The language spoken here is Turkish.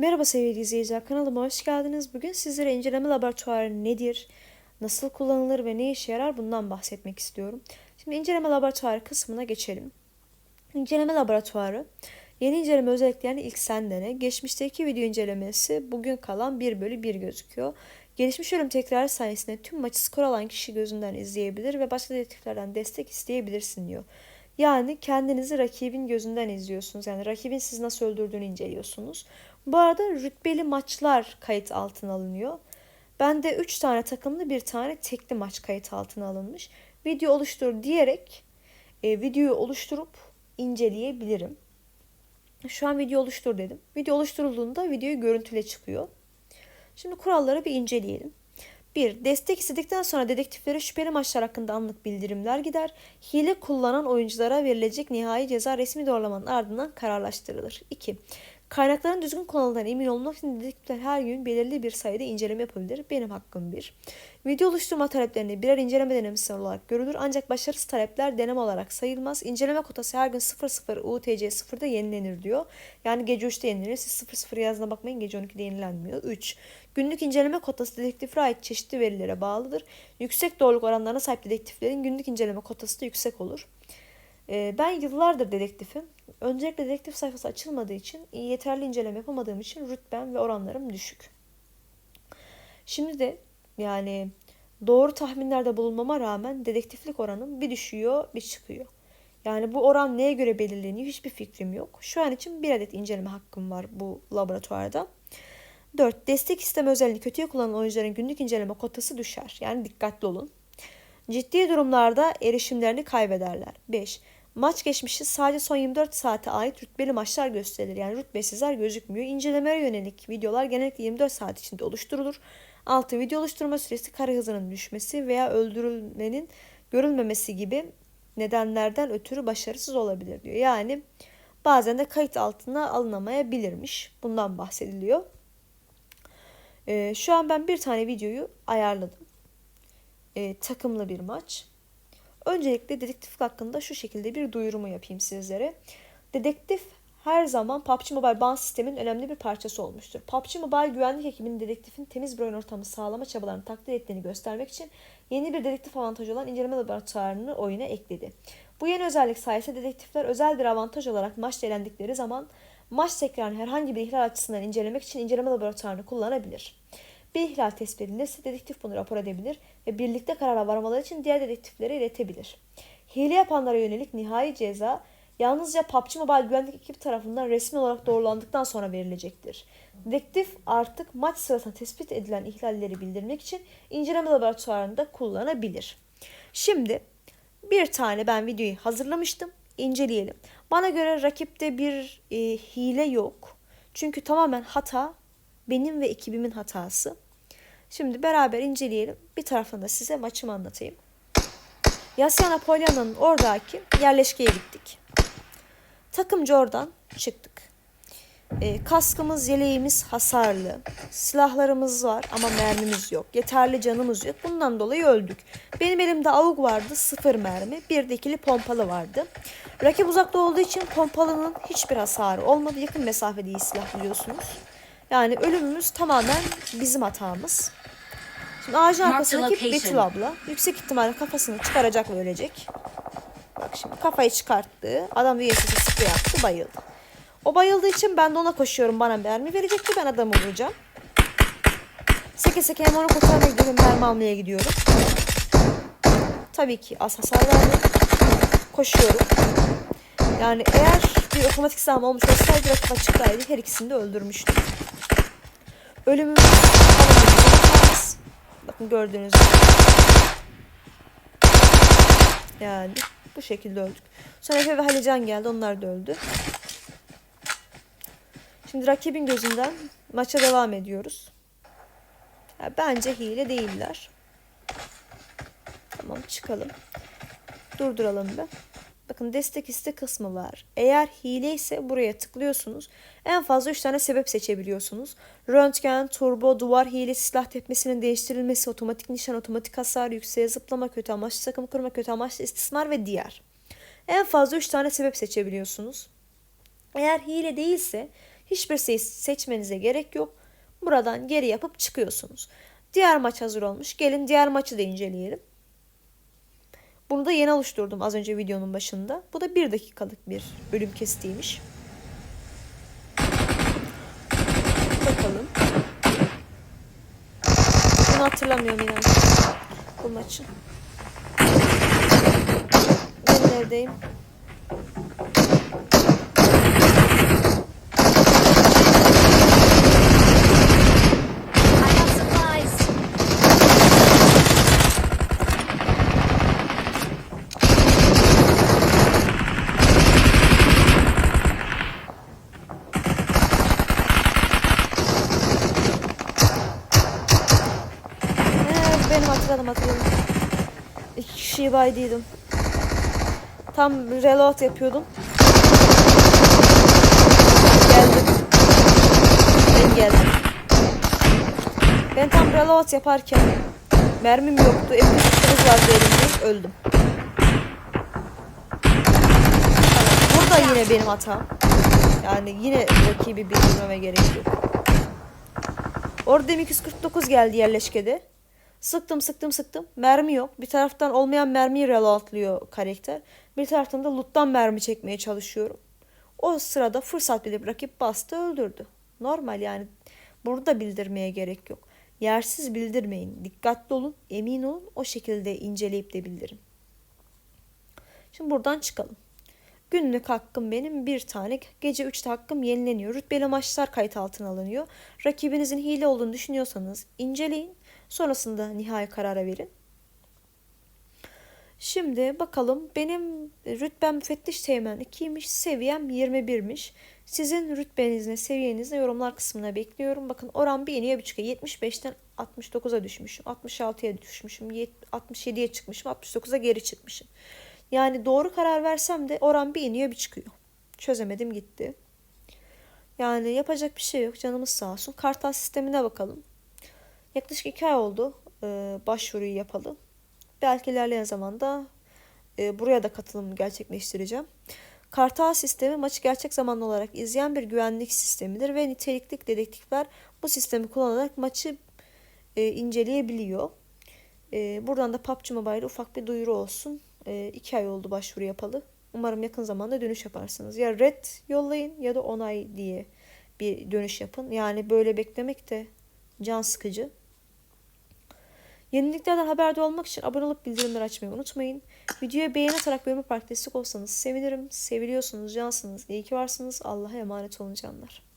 Merhaba sevgili izleyiciler, kanalıma hoş geldiniz. Bugün sizlere inceleme laboratuvarı nedir, nasıl kullanılır ve ne işe yarar bundan bahsetmek istiyorum. Şimdi inceleme laboratuvarı kısmına geçelim. İnceleme laboratuvarı, yeni inceleme özelliklerini ilk sen dene. Geçmişteki video incelemesi bugün kalan 1 bölü 1 gözüküyor. Gelişmiş ölüm tekrarı sayesinde tüm maçı skor alan kişi gözünden izleyebilir ve başka dedektiflerden destek isteyebilirsin diyor. Yani kendinizi rakibin gözünden izliyorsunuz. Yani rakibin sizi nasıl öldürdüğünü inceliyorsunuz. Bu arada rütbeli maçlar kayıt altına alınıyor. Bende 3 tane takımlı bir tane tekli maç kayıt altına alınmış. Video oluştur diyerek e, videoyu oluşturup inceleyebilirim. Şu an video oluştur dedim. Video oluşturulduğunda videoyu görüntüle çıkıyor. Şimdi kuralları bir inceleyelim. 1. Destek istedikten sonra dedektiflere şüpheli maçlar hakkında anlık bildirimler gider. Hile kullanan oyunculara verilecek nihai ceza resmi doğrulamanın ardından kararlaştırılır. 2. Kaynakların düzgün kullanıldığından emin olmak için dedektifler her gün belirli bir sayıda inceleme yapabilir. Benim hakkım bir. Video oluşturma taleplerini birer inceleme denemesi olarak görülür ancak başarısız talepler deneme olarak sayılmaz. İnceleme kotası her gün 00 UTC 0'da yenilenir diyor. Yani gece 3'te yenilenir. Siz 00 yazdığına bakmayın gece 12'de yenilenmiyor. 3. Günlük inceleme kotası dedektiflere ait çeşitli verilere bağlıdır. Yüksek doğruluk oranlarına sahip dedektiflerin günlük inceleme kotası da yüksek olur. Ee, ben yıllardır dedektifim. Öncelikle dedektif sayfası açılmadığı için yeterli inceleme yapamadığım için rütbem ve oranlarım düşük. Şimdi de yani doğru tahminlerde bulunmama rağmen dedektiflik oranım bir düşüyor bir çıkıyor. Yani bu oran neye göre belirleniyor hiçbir fikrim yok. Şu an için bir adet inceleme hakkım var bu laboratuvarda. 4. Destek isteme özelliğini kötüye kullanan oyuncuların günlük inceleme kotası düşer. Yani dikkatli olun. Ciddi durumlarda erişimlerini kaybederler. 5. Maç geçmişi sadece son 24 saate ait rütbeli maçlar gösterilir. Yani rütbesizler gözükmüyor. İncelemeye yönelik videolar genellikle 24 saat içinde oluşturulur. 6. Video oluşturma süresi kare hızının düşmesi veya öldürülmenin görülmemesi gibi nedenlerden ötürü başarısız olabilir diyor. Yani bazen de kayıt altına alınamayabilirmiş. Bundan bahsediliyor. Ee, şu an ben bir tane videoyu ayarladım. Ee, takımlı bir maç. Öncelikle dedektif hakkında şu şekilde bir duyurumu yapayım sizlere. Dedektif her zaman PUBG Mobile ban sisteminin önemli bir parçası olmuştur. PUBG Mobile güvenlik ekibinin dedektifin temiz bir oyun ortamı sağlama çabalarını takdir ettiğini göstermek için yeni bir dedektif avantajı olan inceleme laboratuvarını oyuna ekledi. Bu yeni özellik sayesinde dedektifler özel bir avantaj olarak maç elendikleri zaman maç tekrarını herhangi bir ihlal açısından incelemek için inceleme laboratuvarını kullanabilir. Bir ihlal tespit edilirse dedektif bunu rapor edebilir ve birlikte karara varmaları için diğer dedektiflere iletebilir. Hile yapanlara yönelik nihai ceza yalnızca PUBG Mobile güvenlik ekibi tarafından resmi olarak doğrulandıktan sonra verilecektir. Dedektif artık maç sırasında tespit edilen ihlalleri bildirmek için inceleme laboratuvarında kullanabilir. Şimdi bir tane ben videoyu hazırlamıştım. İnceleyelim. Bana göre rakipte bir e, hile yok. Çünkü tamamen hata benim ve ekibimin hatası. Şimdi beraber inceleyelim. Bir taraftan da size maçımı anlatayım. Yasyana Polyana'nın oradaki yerleşkeye gittik. Takımcı oradan çıktık. E, kaskımız, yeleğimiz hasarlı. Silahlarımız var ama mermimiz yok. Yeterli canımız yok. Bundan dolayı öldük. Benim elimde AUG vardı, sıfır mermi. Bir de ikili pompalı vardı. Rakip uzakta olduğu için pompalının hiçbir hasarı olmadı. Yakın mesafede iyi silah biliyorsunuz. Yani ölümümüz tamamen bizim hatamız. Şimdi ağacın arkasındaki Betül abla yüksek ihtimalle kafasını çıkaracak ve ölecek. Bak şimdi kafayı çıkarttı. Adam bir sesi sıkı yaptı bayıldı. O bayıldığı için ben de ona koşuyorum. Bana mermi verecekti. Ben adamı vuracağım. Seke seke hem onu kurtarmaya gidiyorum. Mermi almaya gidiyorum. Tabii ki az hasar verdim. Koşuyorum. Yani eğer bir otomatik silahım olmuş olsaydı rakip açıktaydı. Her ikisini de öldürmüştüm. Ölümümüz Bakın gördüğünüz gibi. Yani bu şekilde öldük. Sonra Efe ve Halican geldi. Onlar da öldü. Şimdi rakibin gözünden maça devam ediyoruz. Ya bence hile değiller. Tamam çıkalım. Durduralım bir. Bakın destek iste kısmı var. Eğer hile ise buraya tıklıyorsunuz. En fazla 3 tane sebep seçebiliyorsunuz. Röntgen, turbo, duvar hilesi, silah tepmesinin değiştirilmesi, otomatik nişan, otomatik hasar, yükseğe zıplama, kötü amaçlı takım kurma, kötü amaçlı istismar ve diğer. En fazla 3 tane sebep seçebiliyorsunuz. Eğer hile değilse Hiçbir sayı seçmenize gerek yok. Buradan geri yapıp çıkıyorsunuz. Diğer maç hazır olmuş. Gelin diğer maçı da inceleyelim. Bunu da yeni oluşturdum az önce videonun başında. Bu da bir dakikalık bir bölüm kesitiymiş. Bakalım. Bunu hatırlamıyorum inan. Bu maçı. Ben neredeyim? Benim hatırladım hatırladım. İki kişiyi baydıydım. Tam reload yapıyordum. Geldim. Ben geldim. Ben tam reload yaparken mermim yoktu. M49 vardı elimde. Öldüm. Burada yine benim hatam. Yani yine rakibi bildirmeme gerek yok. Orada M249 geldi yerleşkede. Sıktım sıktım sıktım. Mermi yok. Bir taraftan olmayan mermiyi reloadlıyor karakter. Bir taraftan da loot'tan mermi çekmeye çalışıyorum. O sırada fırsat bilip rakip bastı öldürdü. Normal yani. Burada bildirmeye gerek yok. Yersiz bildirmeyin. Dikkatli olun. Emin olun. O şekilde inceleyip de bildirin. Şimdi buradan çıkalım. Günlük hakkım benim bir tane. Gece 3'te hakkım yenileniyor. Rütbeli maçlar kayıt altına alınıyor. Rakibinizin hile olduğunu düşünüyorsanız inceleyin. Sonrasında nihai karara verin. Şimdi bakalım benim rütbem müfettiş teğmen 2'ymiş, seviyem 21'miş. Sizin rütbenizle, seviyenizle yorumlar kısmına bekliyorum. Bakın oran bir bir çıkıyor. 75'ten 69'a düşmüşüm, 66'ya düşmüşüm, 67'ye çıkmışım, 69'a geri çıkmışım. Yani doğru karar versem de oran bir iniyor bir çıkıyor. Çözemedim gitti. Yani yapacak bir şey yok. Canımız sağ olsun. Kartal sistemine bakalım. Yaklaşık iki ay oldu e, başvuruyu yapalı. Belki ilerleyen zamanda e, buraya da katılım gerçekleştireceğim. Kartal sistemi maçı gerçek zamanlı olarak izleyen bir güvenlik sistemidir ve nitelikli dedektifler bu sistemi kullanarak maçı e, inceleyebiliyor. E, buradan da PUBG Mobile'e ufak bir duyuru olsun. E, ay oldu başvuru yapalı. Umarım yakın zamanda dönüş yaparsınız. Ya red yollayın ya da onay diye bir dönüş yapın. Yani böyle beklemek de can sıkıcı. Yeniliklerden haberdar olmak için abone olup bildirimleri açmayı unutmayın. Videoya beğeni atarak yorum yaparak destek olsanız sevinirim. Seviliyorsunuz, cansınız. İyi ki varsınız. Allah'a emanet olun canlar.